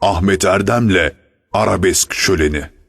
Ahmet Erdem'le Arabesk Şöleni.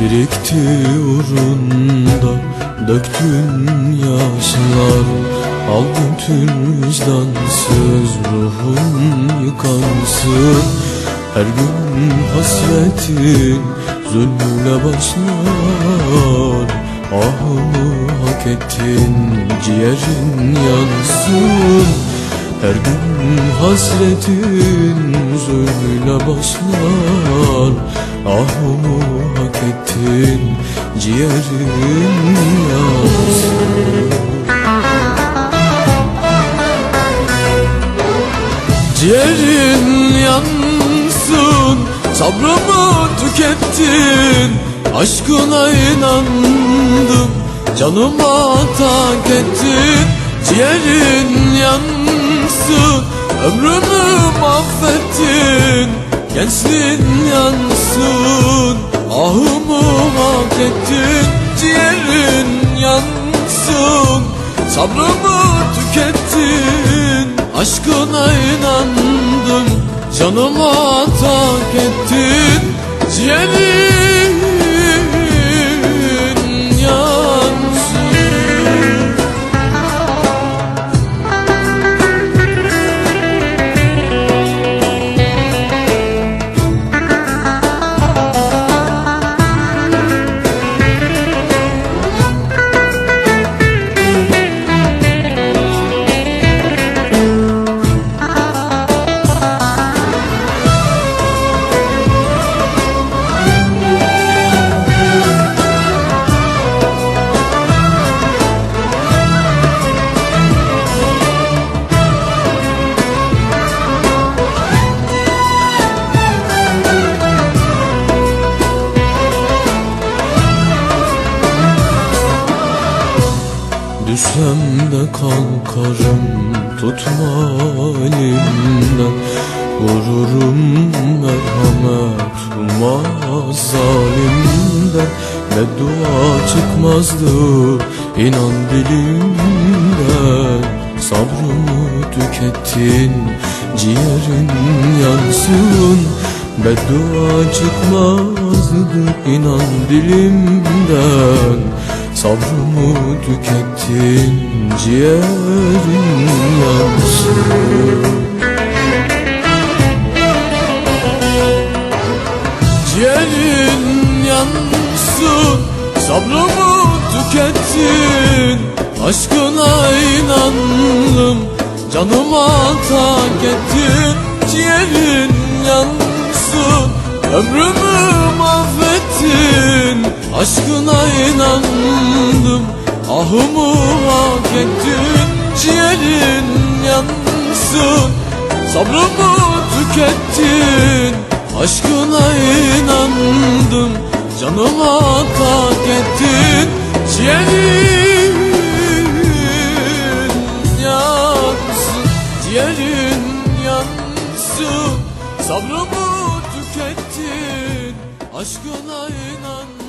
Birikti uğrunda. Döktün yaşlar Al götür vicdansız ruhun yıkansın. Her gün hasretin zulmüyle başlar. Ahımı hak ettin ciğerin yansın. Her gün hasretin zulmüyle başlar Ahımı hak ettin ciğerin yansın Ciğerin yansın Sabrımı tükettin. Aşkına inandım Canıma tak ettin. Ciğerin yansın Ömrümü mahvettin Gençliğin yansın Ahımı hak ettin Ciğerin yansın. Sabrımı tükettin Aşkına inandım Canıma tak ettin. Ciğerin Düşsem de kalkarım tutma elimden Vururum merhamet olmaz zalimden Beddua çıkmazdı inan dilimden Sabrımı tükettin ciğerin yansın. Beddua çıkmazdı inan dilimden tükettin ciğerin yansın Ciğerin yansın Sabrımı tükettin Aşkına inandım Canıma tak ettin. Ciğerin yansın Ömrümü mahvettin. Aşkına inandım Ahımı hak ettin Ciğerin yansın. Sabrımı tükettin Aşkına inandım. Canıma tak ettin Ciğerin yansın. Ciğerin yansın. Sabrımı tükettin Aşkına inandım